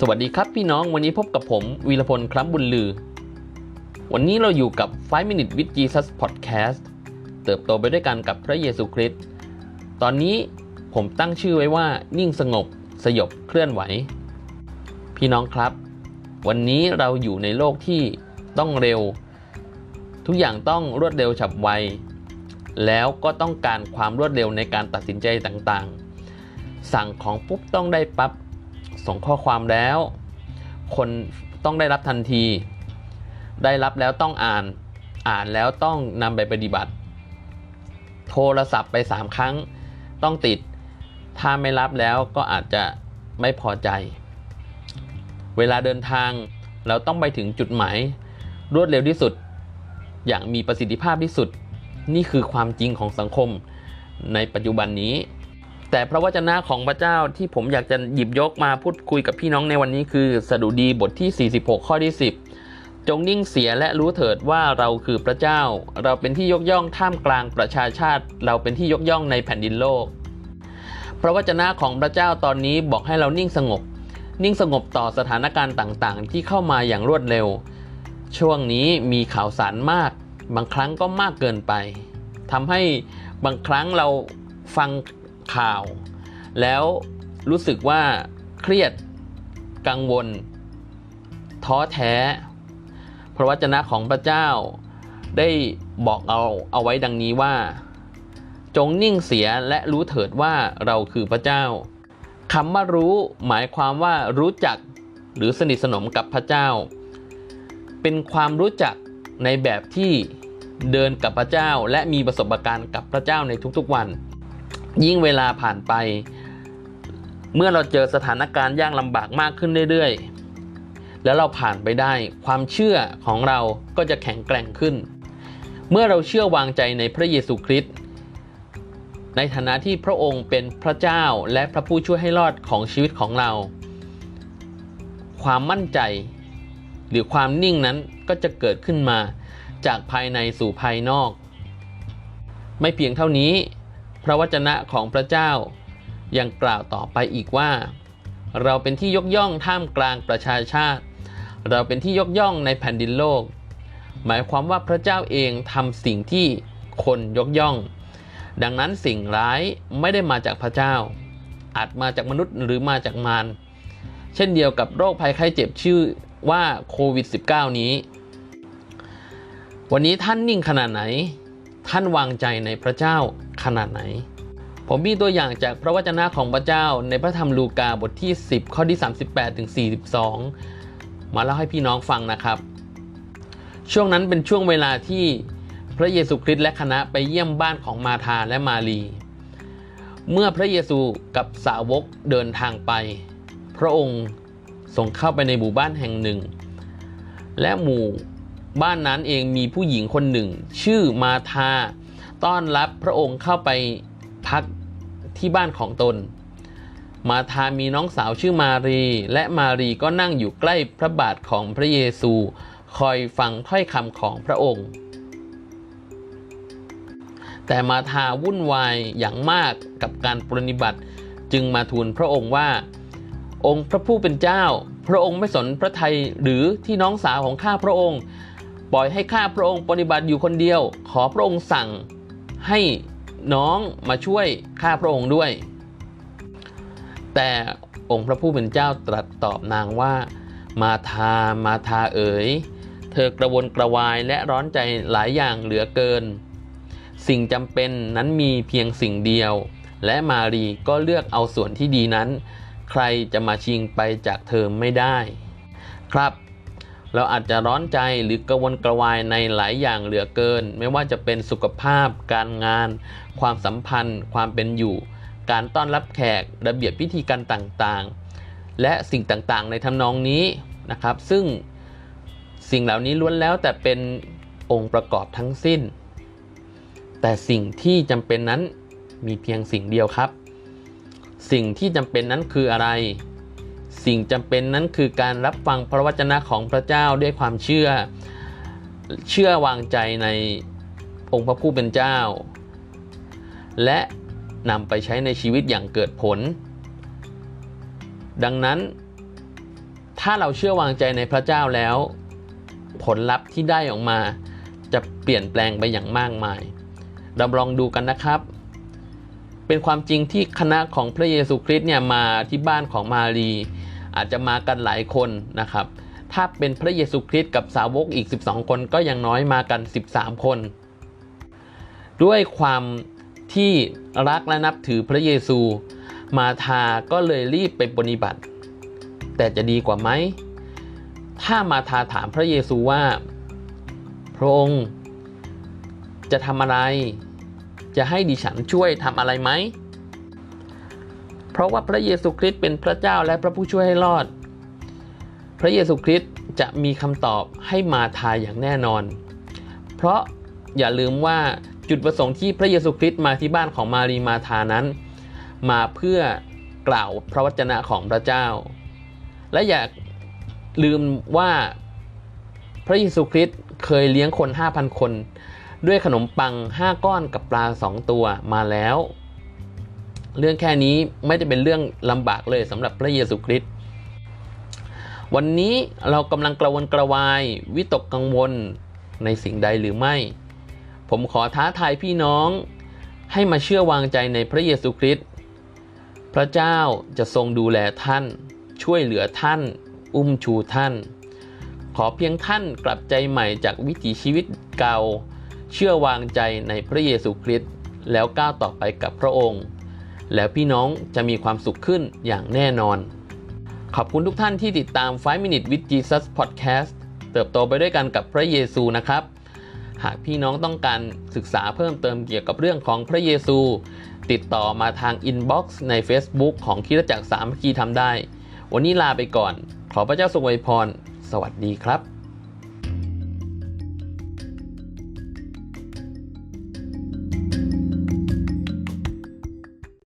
สวัสดีครับพี่น้องวันนี้พบกับผม วีรพลครับบุญลือ วันนี้เราอยู่กับ 5 Minute with Jesus Podcast เติบโตไปด้วยกันกับพระเยซูคริสต์ตอนนี้ผมตั้งชื่อไว้ว่านิ่งสงบ สยบเคลื่อนไหว พี่น้องครับ วันนี้เราอยู่ในโลกที่ต้องเร็ว ทุกอย่างต้องรวดเร็วฉับไว แล้วก็ต้องการความรวดเร็วในการตัดสินใจต่างๆ สั่งของปุ๊บต้องได้ปับ๊บ ส่งข้อความแล้ว คนต้องได้รับทันที ได้รับแล้วต้องอ่าน อ่านแล้วต้องนำไปปฏิบัติ โทรศัพท์ไป 3 ครั้ง ต้องติด ถ้าไม่รับแล้วก็อาจจะไม่พอใจ เวลาเดินทางเราต้องไปถึงจุดหมาย รวดเร็วที่สุด อย่างมีประสิทธิภาพที่สุด นี่คือความจริงของสังคมในปัจจุบันนี้ แต่พระวจนะของพระเจ้าที่ผมอยากจะหยิบยกมาพูดคุยกับพี่น้องในวันนี้คือสดุดีบทที่ 46 ข้อที่ 10 จงนิ่งเสียและรู้เถิดว่าเราคือพระเจ้า เราเป็นที่ยกย่องท่ามกลางประชาชาติ เราเป็นที่ยกย่องในแผ่นดินโลก พระวจนะของพระเจ้าตอนนี้บอกให้เรานิ่งสงบ นิ่งสงบต่อสถานการณ์ต่างๆ ที่เข้ามาอย่างรวดเร็ว ช่วงนี้มีข่าวสารมาก บางครั้งก็มากเกินไปทำให้บางครั้งเราฟัง ข่าว แล้วรู้สึกว่าเครียดกังวล ท้อแท้ พระวจนะของพระเจ้าได้บอกเอาเอาไว้ดังนี้ว่า จงนิ่งเสียและรู้เถิดว่าเราคือพระเจ้าคำว่ารู้หมายความว่ารู้จักหรือสนิทสนมกับพระเจ้า เป็นความรู้จักในแบบที่เดินกับพระเจ้า และมีประสบการณ์กับพระเจ้าในทุกๆวัน ยิ่งเวลาผ่านไป เมื่อเราเจอสถานการณ์ยากลำบากมากขึ้นเรื่อยๆ แล้วเราผ่านไปได้ ความเชื่อของเราก็จะแข็งแกร่งขึ้น เมื่อเราเชื่อวางใจในพระเยซูคริสต์ในฐานะที่พระองค์เป็นพระเจ้าและพระผู้ช่วยให้รอดของชีวิตของเรา ความมั่นใจ หรือความนิ่งนั้นก็จะเกิดขึ้นมาจากภายในสู่ภายนอก ไม่เพียงเท่านี้ พระวจนะของพระเจ้ายังกล่าวต่อไปอีกว่า เราเป็นที่ยกย่องท่ามกลางประชาชาติ เราเป็นที่ยกย่องในแผ่นดินโลก หมายความว่าพระเจ้าเองทำสิ่งที่คนยกย่อง ดังนั้นสิ่งร้ายไม่ได้มาจากพระเจ้า อาจมาจากมนุษย์หรือมาจากมารเช่นเดียวกับโรคภัยไข้เจ็บชื่อว่าโควิด -19 นี้ วันนี้ท่านนิ่งขนาดไหน ท่านวางใจในพระเจ้าขนาดไหน ผมมีตัวอย่างจากพระวจนะของพระเจ้าในพระธรรมลูกาบทที่ 10 ข้อที่ 38ถึง42 มาเล่าให้พี่น้องฟังนะครับ ช่วงนั้นเป็นช่วงเวลาที่พระเยซูคริสต์และคณะไปเยี่ยมบ้านของมาธาและมารี เมื่อพระเยซูกับสาวกเดินทางไป พระองค์ส่งเข้าไปในหมู่บ้านแห่งหนึ่ง และหมู่ บ้านนั้นเองมีผู้หญิงคนหนึ่ง ชื่อมาธาต้อนรับพระองค์เข้าไปพักที่บ้านของตน มาธามีน้องสาวชื่อมารี และมารีก็นั่งอยู่ใกล้พระบาทของพระเยซู คอยฟังถ้อยคำของพระองค์ แต่มาธาวุ่นวายอย่างมากกับการปรนิบัติจึงมาทูลพระองค์ว่า องค์พระผู้เป็นเจ้า พระองค์ไม่สนพระทัยหรือที่น้องสาวของข้าพระองค์ ปล่อยให้ข้าพระองค์ปฏิบัติอยู่คนเดียว ขอพระองค์สั่งให้น้องมาช่วยข้าพระองค์ด้วย แต่องค์พระผู้เป็นเจ้าตรัสตอบนางว่า มาทามาทาเอ๋ย เธอกระวนกระวายและร้อนใจหลายอย่างเหลือเกิน สิ่งจำเป็นนั้นมีเพียงสิ่งเดียว และมารีก็เลือกเอาส่วนที่ดีนั้น ใครจะมาชิงไปจากเธอไม่ได้ ครับ เราอาจจะร้อนใจหรือกระวนกระวายในหลายอย่างเหลือเกิน ไม่ว่าจะเป็นสุขภาพ การงาน ความสัมพันธ์ ความเป็นอยู่ การต้อนรับแขก ระเบียบพิธีการต่างๆ และสิ่งต่างๆ ในทำนองนี้นะครับ ซึ่งสิ่งเหล่านี้ล้วนแล้วแต่เป็นองค์ประกอบทั้งสิ้น แต่สิ่งที่จำเป็นนั้นมีเพียงสิ่งเดียวครับ สิ่งที่จำเป็นนั้นคืออะไร สิ่งจำเป็นนั้นคือการรับฟังพระวจนะของพระเจ้าด้วยความเชื่อ เชื่อวางใจในองค์พระผู้เป็นเจ้า และนำไปใช้ในชีวิตอย่างเกิดผล ดังนั้น ถ้าเราเชื่อวางใจในพระเจ้าแล้ว ผลลัพธ์ที่ได้ออกมาจะเปลี่ยนแปลงไปอย่างมากมายเราลองดูกันนะครับ เป็นความจริงที่คณะของพระเยซูคริสต์เนี่ยมาที่บ้านของมารี อาจจะมากันหลายคนนะครับ ถ้าเป็นพระเยซูคริสต์กับสาวกอีก 12 คนก็ยังน้อยมากัน 13 คน ด้วยความที่รักและนับถือพระเยซู มาทาก็เลยรีบไปปฏิบัติ แต่จะดีกว่าไหม ถ้ามาทาถามพระเยซูว่า พระองค์จะทำอะไร จะให้ดิฉันช่วยทำอะไรไหม เพราะว่าพระเยซูคริสต์เป็นพระเจ้าและพระผู้ช่วยให้รอด พระเยซูคริสต์จะมีคำตอบให้มาทาอย่างแน่นอน เพราะอย่าลืมว่าจุดประสงค์ที่พระเยซูคริสต์มาที่บ้านของมารีมาธานั้น มาเพื่อกล่าวพระวจนะของพระเจ้า และอย่าลืมว่าพระเยซูคริสต์เคยเลี้ยงคน 5,000 คน ด้วยขนมปัง 5 ก้อนกับปลา 2 ตัวมาแล้ว เรื่องแค่นี้ไม่ได้เป็นเรื่องลำบากเลยสำหรับพระเยซูคริสต์วันนี้เรากำลังกระวนกระวายวิตกกังวลในสิ่งใดหรือไม่ ผมขอท้าทายพี่น้องให้มาเชื่อวางใจในพระเยซูคริสต์พระเจ้าจะทรงดูแลท่าน ช่วยเหลือท่าน อุ้มชูท่าน ขอเพียงท่านกลับใจใหม่จากวิถีชีวิตเก่า เชื่อวางใจในพระเยซูคริสต์แล้วก้าวต่อไปกับพระองค์ แล้วพี่น้องจะมีความสุขขึ้นอย่างแน่นอน ขอบคุณทุกท่านที่ติดตาม 5 Minute with Jesus Podcast เติบโตไปด้วยกันกับพระเยซูนะครับ หากพี่น้องต้องการศึกษาเพิ่มเติมเกี่ยวกับเรื่องของพระเยซู ติดต่อมาทางอินบ็อกซ์ใน Facebook ของคริดจักรสามคีทำได้ วันนี้ลาไปก่อน ขอพระเจ้าทรงอวยพร สวัสดีครับ